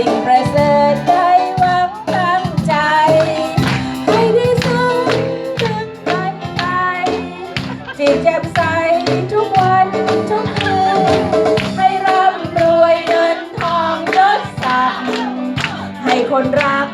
สิ่งประเสริฐได้หวังตั้งใจ ให้ได้สูงถึงฝันไปจิตแจ่มใสทุกวันทุกคืนให้ร่ำรวยเงินทองยศศักดิ์ให้คนรัก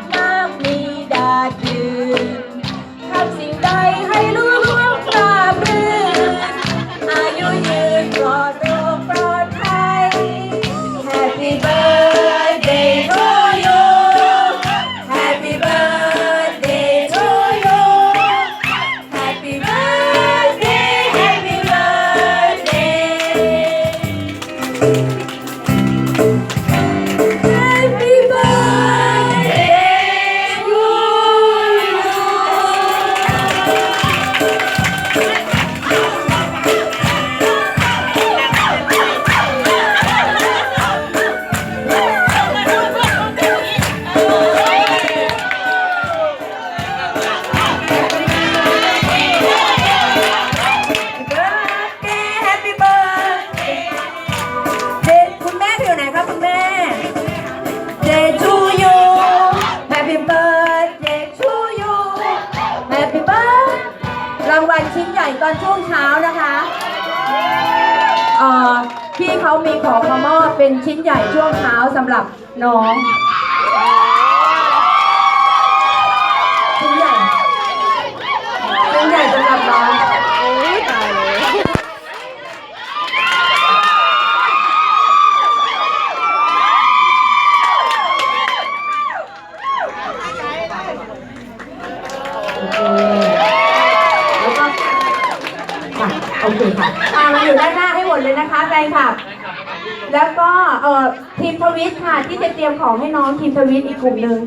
Happy birthday รางวัลชิ้นใหญ่ตอนช่วงเช้านะคะเอ่อพี่เขามีของมามอบเป็นชิ้นใหญ่ช่วงเช้าสำหรับน้อง ชิ้นใหญ่ ชิ้นใหญ่สำหรับน้อง โอเคแล้วก็ค่ะโอเคค่ะอ่ามาอยู่ด้านหน้าให้หมดเลยนะคะแฟนคลับ แล้วก็เอ่อทีมทวิตค่ะ ที่จะเตรียมของให้น้องทีมทวิตอีกกลุ่มหนึ่ง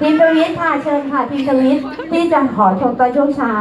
ทีมทวิตค่ะเชิญค่ะทีมทวิตที่จะขอชมตอนช่วงเช้า